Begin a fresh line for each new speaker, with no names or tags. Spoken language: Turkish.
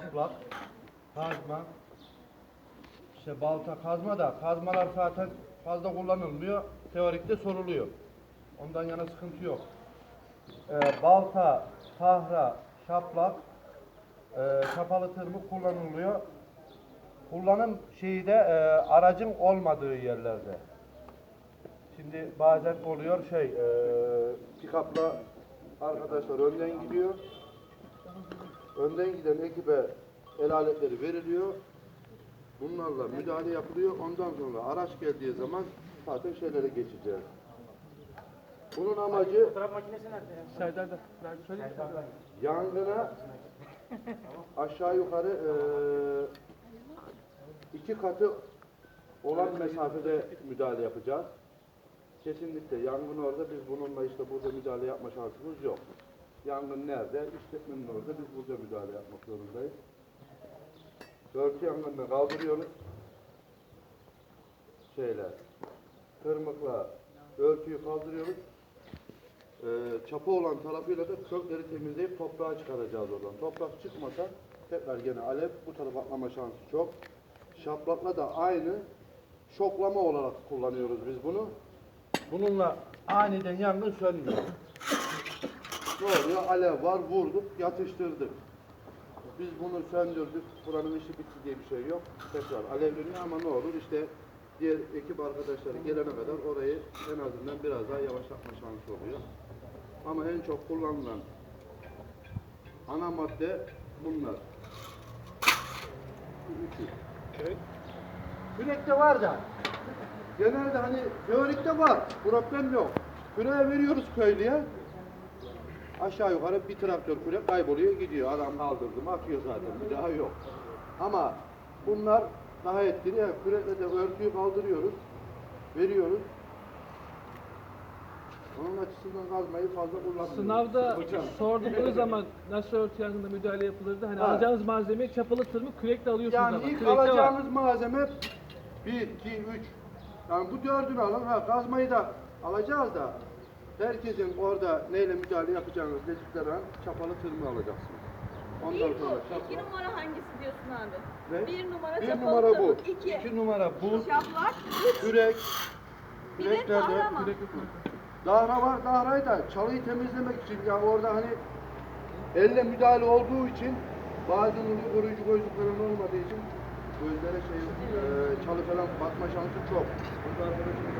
Saplak, kazma, işte balta, kazma da kazmalar zaten fazla kullanılmıyor. Teorikte soruluyor. Ondan yana sıkıntı yok. Ee, balta, tahra, şaplak, e, şapalı tırmık kullanılıyor. Kullanım şeyi de e, aracın olmadığı yerlerde. Şimdi bazen oluyor şey, e, pick-up'la arkadaşlar önden gidiyor. Önden giden ekibe el aletleri veriliyor. Bunlarla müdahale yapılıyor. Ondan sonra araç geldiği zaman zaten şeylere geçeceğiz. Bunun amacı
Fotoğraf makinesi nerede ya?
Serdar da ben söyleyeyim mi?
yangına aşağı yukarı eee, iki katı olan mesafede müdahale yapacağız. Kesinlikle yangın orada biz bununla işte burada müdahale yapma şansımız yok. Yangın nerede? İşletmenin orada biz burada müdahale yapmak zorundayız. Örtü yangınını kaldırıyoruz. Şeyler, tırmıkla örtüyü kaldırıyoruz. Ee, çapı olan tarafıyla da kökleri temizleyip toprağa çıkaracağız oradan. Toprak çıkmasa tekrar gene alev bu tarafa atlama şansı çok. Şaplakla da aynı şoklama olarak kullanıyoruz biz bunu. Bununla aniden yangın sönmüyor. Ne oluyor? Alev var, vurduk, yatıştırdık. Biz bunu söndürdük, buranın işi bitti diye bir şey yok. Tekrar alevleniyor ama ne olur işte diğer ekip arkadaşları gelene kadar orayı en azından biraz daha yavaşlatma şansı oluyor. Ama en çok kullanılan ana madde bunlar. Bu üçü. Kürekte var da. Genelde hani teorikte var. Problem yok. Küreğe veriyoruz köylüye. Aşağı yukarı bir traktör kürek kayboluyor gidiyor. Adam kaldırdı mı akıyor zaten. Bir daha yok. Ama bunlar daha etkili. Yani kürekle de örtüyü kaldırıyoruz. Veriyoruz. Onun açısından kazmayı fazla kullanmıyoruz.
Sınavda sordukları zaman nasıl örtü yangında müdahale yapılırdı? Hani
Ha.
alacağınız malzemeyi çapalı tırmık kürekle alıyorsunuz
Yani
ama.
ilk
Kürekte var.
alacağımız malzeme 1, 2, 3. Yani bu dördünü alın. Ha kazmayı da alacağız da herkesin orada neyle müdahale yapacağınız dedikleri an çapalı tırmığı alacaksınız. Ondan
Bir
sonra
bu. İki numara hangisi diyorsun abi?
Ne?
Bir numara
Bir
çapalı
numara bu.
tırmık, iki.
İki numara bu.
Şaplak. Üç.
Kürek.
Bir de kahraman.
Kürek yok mu?
Dahra var, dahrayı da çalıyı temizlemek için ya orada hani elle müdahale olduğu için oluyor koruyucu gözlüklerin olmadığı için gözlere şey e, çalı falan batma şansı çok. Burada arkadaşımızın